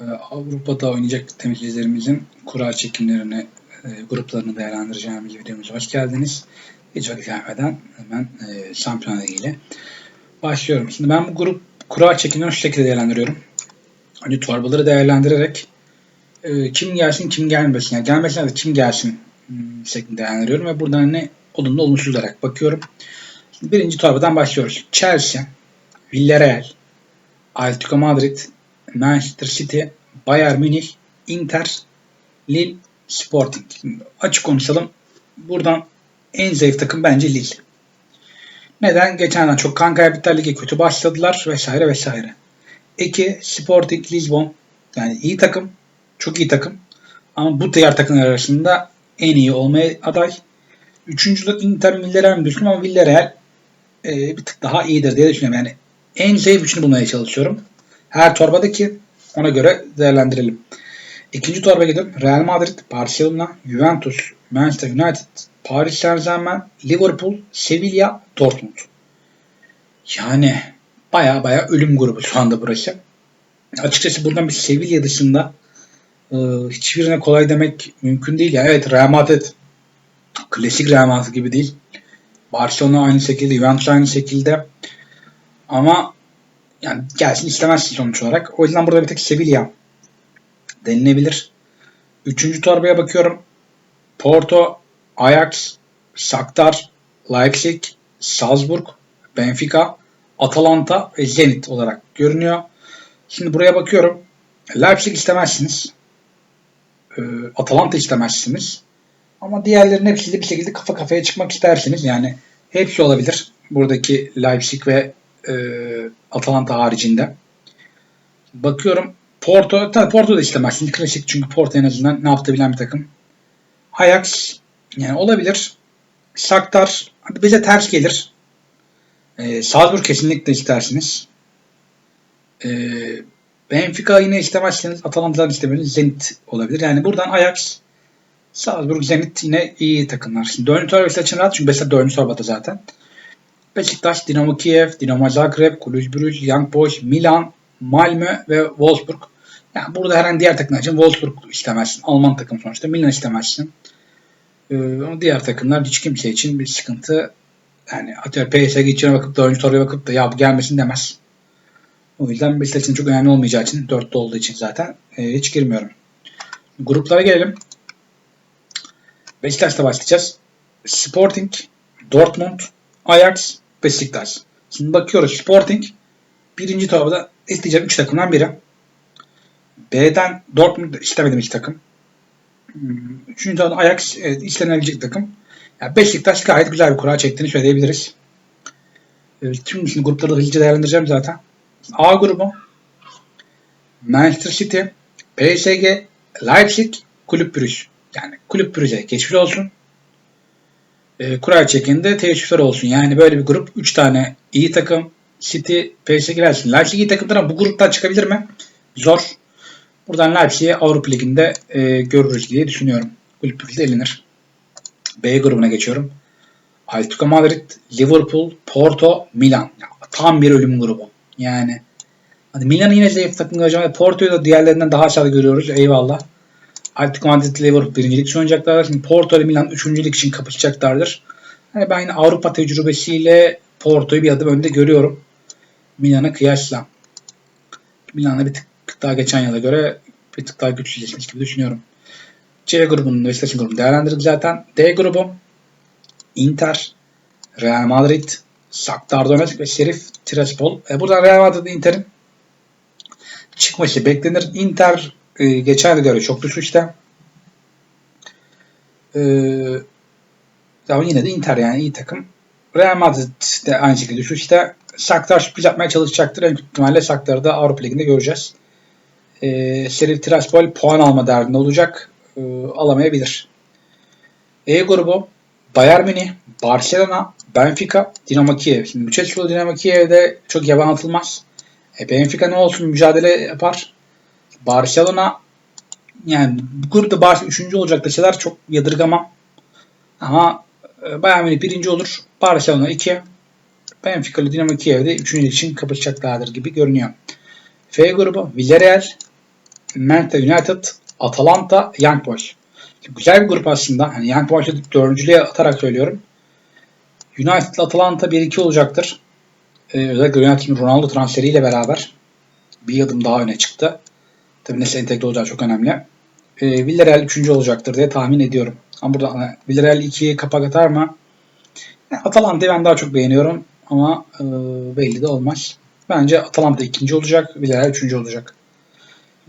Ee, Avrupa'da oynayacak temsilcilerimizin kura çekimlerini, e, gruplarını değerlendireceğimiz videomuza hoş geldiniz. Hiç vakit kaybeden hemen e, Şampiyonlar Ligi ile başlıyorum. Şimdi ben bu grup kura çekimlerini şu şekilde değerlendiriyorum. Hani torbaları değerlendirerek e, kim gelsin kim gelmesin, yani gelmesin de kim gelsin hmm, şeklinde değerlendiriyorum ve buradan ne olumlu olumsuz olarak bakıyorum. Şimdi birinci torbadan başlıyoruz. Chelsea, Villarreal, Atletico Madrid, Manchester City, Bayern Münih, Inter, Lille, Sporting. Açık konuşalım. Buradan en zayıf takım bence Lille. Neden? Geçen çok kan kaybettiler lige kötü başladılar vesaire vesaire. İki, Sporting Lisbon. Yani iyi takım. Çok iyi takım. Ama bu diğer takımlar arasında en iyi olmaya aday. Üçüncülük Inter Villarreal mi düşünüyorum ama Villarreal e, bir tık daha iyidir diye düşünüyorum. Yani en zayıf üçünü bulmaya çalışıyorum. Her torbadaki ona göre değerlendirelim. İkinci torba gidiyorum. Real Madrid, Barcelona, Juventus, Manchester United, Paris Saint Germain, Liverpool, Sevilla, Dortmund. Yani baya baya ölüm grubu şu anda burası. Açıkçası buradan bir Sevilla dışında e, hiçbirine kolay demek mümkün değil. Yani evet Real Madrid klasik Real Madrid gibi değil. Barcelona aynı şekilde, Juventus aynı şekilde. Ama yani gelsin istemezsin sonuç olarak. O yüzden burada bir tek Sevilla denilebilir. Üçüncü torbaya bakıyorum. Porto, Ajax, Shakhtar, Leipzig, Salzburg, Benfica, Atalanta ve Zenit olarak görünüyor. Şimdi buraya bakıyorum. Leipzig istemezsiniz. Ee, Atalanta istemezsiniz. Ama diğerlerinin hepsiyle bir şekilde kafa kafaya çıkmak istersiniz. Yani hepsi olabilir. Buradaki Leipzig ve e, Atalanta haricinde. Bakıyorum Porto, tabii Porto da istemezsin. Klasik çünkü Porto en azından ne yaptı bilen bir takım. Ajax yani olabilir. Shakhtar bize ters gelir. Ee, Salzburg kesinlikle istersiniz. Ee, Benfica yine istemezseniz Atalanta'dan istemeniz Zenit olabilir. Yani buradan Ajax, Salzburg, Zenit yine iyi takımlar. Şimdi 4. torba için rahat çünkü Beşiktaş 4. torbada zaten. Beşiktaş, Dinamo Kiev, Dinamo Zagreb, Kulüp Brugge, Young Boys, Milan, Malmö ve Wolfsburg. Yani burada herhangi diğer takımlar için Wolfsburg istemezsin. Alman takım sonuçta. Milan istemezsin. Ee, ama diğer takımlar hiç kimse için bir sıkıntı. Yani atıyorum PSG içine bakıp da toraya bakıp da ya bu gelmesin demez. O yüzden Beşiktaş için çok önemli olmayacağı için, dörtte olduğu için zaten e, hiç girmiyorum. Gruplara gelelim. Beşiktaş'ta başlayacağız. Sporting, Dortmund, Ajax, Beşiktaş. Şimdi bakıyoruz Sporting birinci torbada isteyeceğim 3 takımdan biri. B'den Dortmund istemedim iki takım. Hmm, Üçüncü torbada Ajax evet, istenebilecek takım. Yani Beşiktaş gayet güzel bir kura çektiğini söyleyebiliriz. Evet, şimdi, şimdi grupları da hızlıca değerlendireceğim zaten. A grubu Manchester City, PSG, Leipzig, Kulüp Brugge. Yani Kulüp Brugge geçmiş olsun. E, kura çekinde teşvikler olsun. Yani böyle bir grup 3 tane iyi takım City, PSG, Leipzig. Leipzig iyi takımdır ama bu gruptan çıkabilir mi? Zor. Buradan Leipzig'i Avrupa Ligi'nde e, görürüz diye düşünüyorum. Kulüp Brugge'de elenir. B grubuna geçiyorum. Atletico Madrid, Liverpool, Porto, Milan. Ya, tam bir ölüm grubu. Yani hadi Milan'ı yine zayıf takım göreceğim. Porto'yu da diğerlerinden daha aşağıda görüyoruz. Eyvallah. Atletico Madrid Liverpool birincilik için oynayacaklar. Şimdi Porto ile Milan üçüncülük için kapışacaklardır. Hani ben Avrupa tecrübesiyle Porto'yu bir adım önde görüyorum. Milan'a kıyasla. Milan'a bir tık daha geçen yıla göre bir tık daha güçsüzleşmiş gibi düşünüyorum. C grubunun Beşiktaş'ın grubunu değerlendirdik zaten. D grubu Inter, Real Madrid, Shakhtar Donetsk ve Şerif Tiraspol. E, buradan Real Madrid Inter'in çıkması beklenir. Inter e, geçen göre çok düşüşte. E, ama yine de Inter yani iyi takım. Real Madrid de aynı şekilde düşüşte. Shakhtar sürpriz yapmaya çalışacaktır. En büyük ihtimalle Shakhtar'ı da Avrupa Ligi'nde göreceğiz. E, Şerif Tiraspol puan alma derdinde olacak. E, alamayabilir. E grubu Bayern Münih, Barcelona, Benfica, Dinamo Kiev. Şimdi Müçeçoğlu Dinamo Kiev'de çok yaban atılmaz. E, Benfica ne olsun mücadele yapar. Barcelona yani bu grupta Barcelona 3. olacak deseler çok yadırgamam. Ama e, Bayern Münih birinci olur. Barcelona 2. Benfica ile Dinamo Kiev'de 3. için kapışacaklardır gibi görünüyor. F grubu Villarreal, Manchester United, Atalanta, Young Boys. Güzel bir grup aslında. Hani Young Boys'u dördüncülüğe atarak söylüyorum. United Atalanta 1-2 olacaktır. Ee, özellikle United'ın Ronaldo transferiyle beraber bir adım daha öne çıktı. Tabii nasıl entegre olacağı çok önemli. Ee, Villarreal 3. olacaktır diye tahmin ediyorum. Ama burada hani, Villarreal 2'ye kapak atar mı? Yani Atalanta'yı ben daha çok beğeniyorum ama e, belli de olmaz. Bence Atalanta ikinci olacak, Villarreal üçüncü olacak.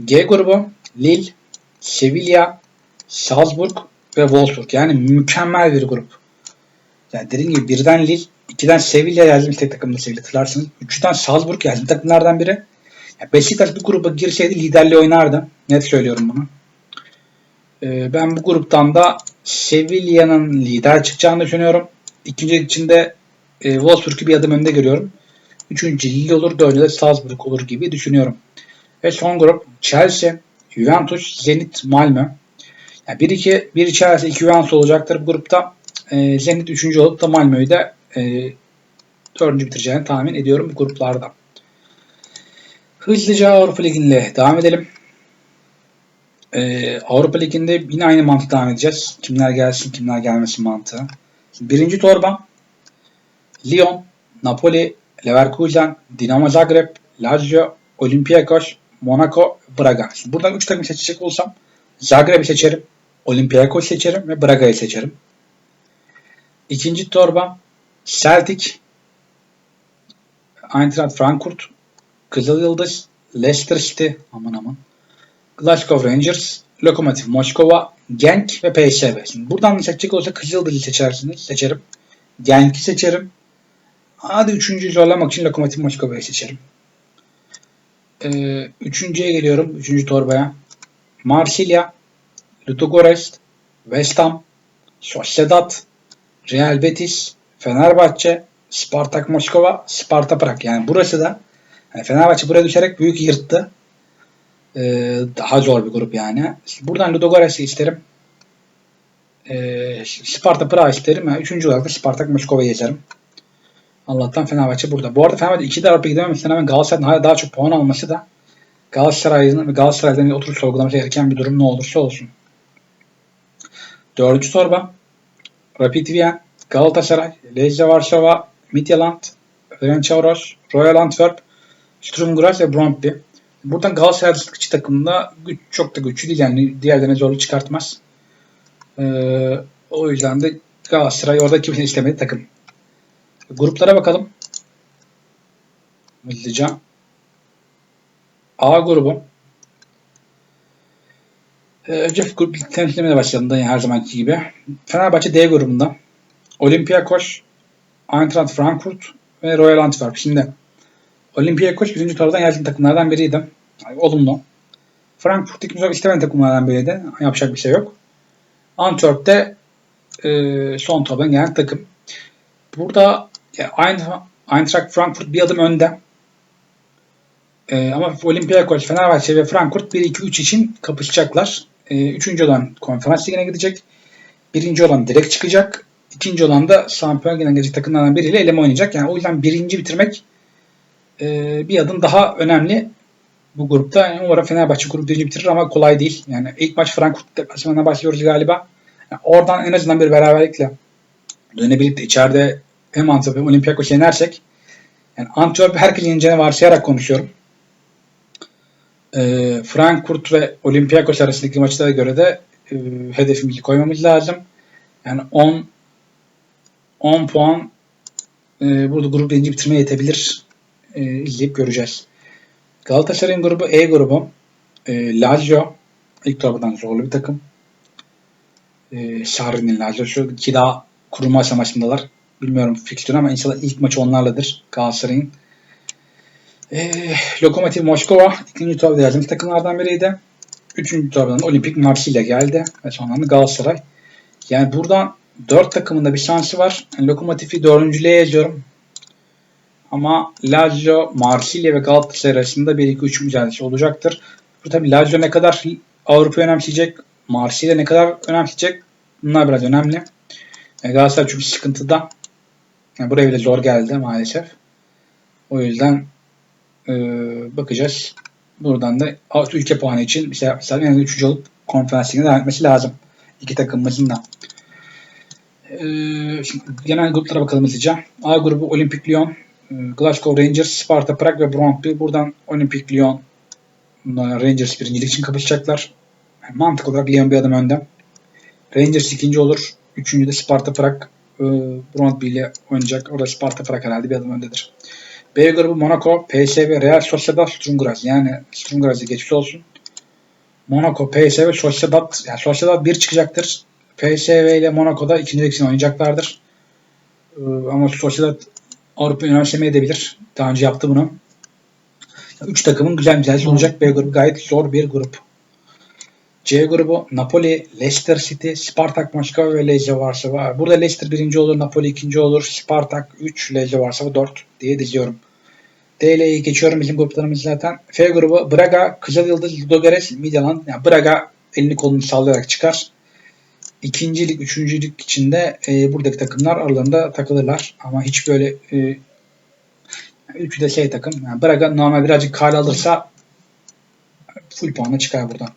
G grubu Lille, Sevilla, Salzburg ve Wolfsburg. Yani mükemmel bir grup. Yani dediğim gibi birden Lille, ikiden Sevilla yazdım tek takımda Sevilla hatırlarsınız. Üçten Salzburg yazdım takımlardan biri. Beşiktaş bu gruba girseydi liderliği oynardı. Net söylüyorum bunu. Ee, ben bu gruptan da Sevilla'nın lider çıkacağını düşünüyorum. İkinci içinde e, Wolfsburg'u bir adım önde görüyorum. Üçüncü Lille olur, dördüncü de Salzburg olur gibi düşünüyorum. Ve son grup Chelsea, Juventus, Zenit, Malmö. Yani 1-2, 1 Chelsea, 2 Juventus olacaktır bu grupta. E, Zenit 3. olup da Malmö'yü de e, 4. bitireceğini tahmin ediyorum bu gruplarda. Hızlıca Avrupa Ligi'nde devam edelim. Ee, Avrupa Ligi'nde yine aynı mantık devam edeceğiz. Kimler gelsin, kimler gelmesin mantığı. birinci torba Lyon, Napoli, Leverkusen, Dinamo Zagreb, Lazio, Olympiakos, Monaco, Braga. Şimdi buradan 3 takım seçecek olsam Zagreb'i seçerim, Olympiakos seçerim ve Braga'yı seçerim. İkinci torba Celtic, Eintracht Frankfurt, Kızıl Yıldız, Leicester City, aman aman, Glasgow Rangers, Lokomotiv Moskova, Genk ve PSV. Şimdi buradan seçecek olsa Kızıl Yıldız'ı seçersiniz, seçerim. Genk'i seçerim. Hadi üçüncüyü zorlamak için Lokomotiv Moskova'yı seçerim. Ee, üçüncüye geliyorum. Üçüncü torbaya. Marsilya, Ludogorets, West Ham, Sociedad, Real Betis, Fenerbahçe, Spartak Moskova, Sparta Prag. Yani burası da yani Fenerbahçe buraya düşerek büyük yırttı. Ee, daha zor bir grup yani. Buradan Ludogorets'i isterim. Ee, Sparta Prag isterim. Yani üçüncü olarak da Spartak Moskova'yı yazarım. Allah'tan Fenerbahçe burada. Bu arada Fenerbahçe iki de Avrupa gidememesine rağmen Galatasaray'ın hala daha çok puan alması da Galatasaray'ın ve Galatasaray'dan oturup sorgulaması gereken bir durum ne olursa olsun. Dördüncü torba Rapid Wien, Galatasaray, Lezze Varsova, Midtjylland, Ferencvaros, Royal Antwerp, Sturm Graz ve Brøndby. Buradan Galatasaray sıkıcı takımında güç, çok da güçlü değil yani diğerlerine zorluk çıkartmaz. Ee, o yüzden de Galatasaray orada kimse istemedi takım. Gruplara bakalım. Hızlıca. A grubu. Ee, önce grup temsilcilemeye başlayalım da her zamanki gibi. Fenerbahçe D grubunda. Olympiakos, Eintracht Frankfurt ve Royal Antwerp. Şimdi Olympiakos 1. turdan geldiğim takımlardan biriydi. Yani olumlu. Frankfurt ikinci olarak istemeyen takımlardan biriydi. Yapacak bir şey yok. Antwerp de e, son turdan gelen takım. Burada Eintracht Frankfurt bir adım önde. E, ama Olympiakos, Fenerbahçe ve Frankfurt 1-2-3 için kapışacaklar. E, üçüncü olan konferans ligine gidecek. Birinci olan direkt çıkacak. İkinci olan da şampiyon gelen gelecek takımlardan biriyle eleme oynayacak. Yani o yüzden birinci bitirmek e, bir adım daha önemli bu grupta. Yani umarım Fenerbahçe grup birinci bitirir ama kolay değil. Yani ilk maç Frankfurt deplasmanına başlıyoruz galiba. Yani oradan en azından bir beraberlikle dönebilip de içeride hem Antwerp hem Olympiakos'u yenersek yani Antwerp herkes yeneceğini varsayarak konuşuyorum. E, Frankfurt ve Olympiakos arasındaki maçlara göre de e, hedefimizi koymamız lazım. Yani 10 10 puan e, burada grup birinci bitirmeye yetebilir. E, izleyip göreceğiz. Galatasaray'ın grubu E grubu. E, Lazio ilk turdan zorlu bir takım. E, Sarri'nin Lazio'su ki daha kurulma aşamasındalar. Bilmiyorum fikstürü ama inşallah ilk maçı onlarladır Galatasaray'ın. E, Lokomotiv Moskova ikinci turda yazdığımız takımlardan biriydi. Üçüncü turdan Olimpik Marsilya geldi ve sonra Galatasaray. Yani buradan dört takımın da bir şansı var. Yani Lokomotiv'i dördüncülüğe yazıyorum. Ama Lazio, Marsilya ve Galatasaray arasında 1-2-3 mücadelesi olacaktır. Bu tabii Lazio ne kadar Avrupa önemseyecek, Marsilya ne kadar önemseyecek bunlar biraz önemli. Yani Galatasaray çünkü sıkıntıda. Yani buraya bile zor geldi maalesef. O yüzden e, bakacağız. Buradan da ülke puanı için mesela, mesela en az 3. olup konferans devam etmesi lazım. İki takımımızın da. Ee, şimdi genel gruplara bakalım hızlıca. A grubu Olimpik Lyon, e, Glasgow Rangers, Sparta Prag ve Brøndby. Buradan Olimpik Lyon, Rangers birincilik için kapışacaklar. Yani mantık olarak Lyon bir adım önde. Rangers ikinci olur. Üçüncü de Sparta Prag e, Brøndby ile oynayacak. Orada Sparta Prag herhalde bir adım öndedir. B grubu Monaco, PSV, Real Sociedad, Sturm Graz. Yani Sturm Graz'ı geçmiş olsun. Monaco, PSV, Sociedad. Yani Sociedad bir çıkacaktır. PSV ile Monaco'da ikinci için oynayacaklardır. Ee, ama Sociedad Avrupa yönelsemeye edebilir. Daha önce yaptı bunu. Üç takımın güzel mücadelesi olacak. B grubu gayet zor bir grup. C grubu Napoli, Leicester City, Spartak Moskova ve Lezya Varsova. Burada Leicester birinci olur, Napoli ikinci olur, Spartak 3, Lezya Varsova 4 diye diziyorum. D ile E geçiyorum bizim gruplarımız zaten. F grubu Braga, Kızıl Yıldız, Ludogorets, Midland. Yani Braga elini kolunu sallayarak çıkar. İkincilik, üçüncülük içinde e, buradaki takımlar aralarında takılırlar. Ama hiç böyle e, üçü de şey takım. Yani Braga normal birazcık kale alırsa full puanla çıkar buradan.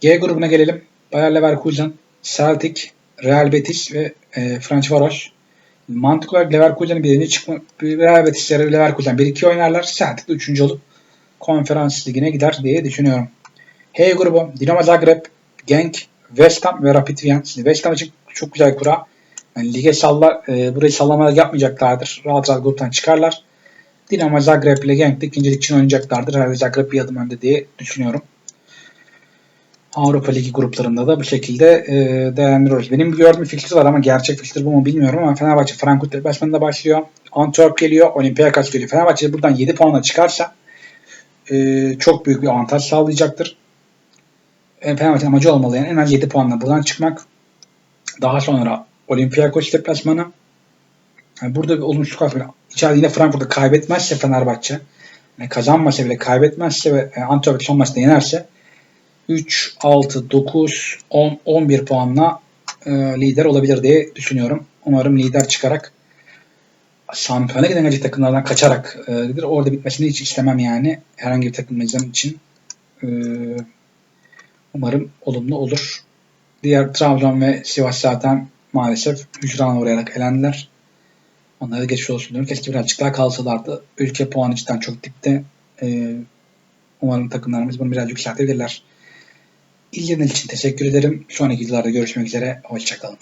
G grubuna gelelim. Bayer Leverkusen, Celtic, Real Betis ve e, Ferencvaros. Mantık olarak Leverkusen'in birinci çıkma, Real Betis'le Leverkusen 1-2 oynarlar. Celtic de üçüncü olup konferans ligine gider diye düşünüyorum. H grubu Dinamo Zagreb, Genk, West Ham ve Rapid Wien. Şimdi West Ham için çok güzel kura. Yani lige salla, e, burayı sallamalar yapmayacaklardır. Rahat rahat gruptan çıkarlar. Dinamo Zagreb ile Genk de ikincilik için oynayacaklardır. Herhalde Zagreb bir adım önde diye düşünüyorum. Avrupa Ligi gruplarında da bu şekilde e, değerlendiriyoruz. Benim gördüğüm fikstür var ama gerçek fikstür bu mu bilmiyorum ama Fenerbahçe Frankfurt deplasmanında başlıyor. Antwerp geliyor, Olympiakos geliyor. Fenerbahçe buradan 7 puanla çıkarsa e, çok büyük bir avantaj sağlayacaktır. E, Fenerbahçe'nin amacı olmalı yani en az 7 puanla buradan çıkmak. Daha sonra Olympiakos deplasmanı. Yani burada bir olumsuz kalkıyor. İçeride yine Frankfurt'u kaybetmezse Fenerbahçe, yani kazanmasa bile kaybetmezse ve e, Antwerp'i son maçta yenerse 3, 6, 9, 10, 11 puanla e, lider olabilir diye düşünüyorum. Umarım lider çıkarak şampiyona giden acı takımlardan kaçarak e. Orada bitmesini hiç istemem yani. Herhangi bir takımımızın için. E, umarım olumlu olur. Diğer Trabzon ve Sivas zaten maalesef hücrana uğrayarak elendiler. Onlara geçmiş olsun diyorum. Keşke birazcık daha kalsalardı. Ülke puanı cidden çok dipte. E, umarım takımlarımız bunu biraz yükseltebilirler. İlgileriniz için teşekkür ederim. Sonraki videolarda görüşmek üzere. Hoşçakalın.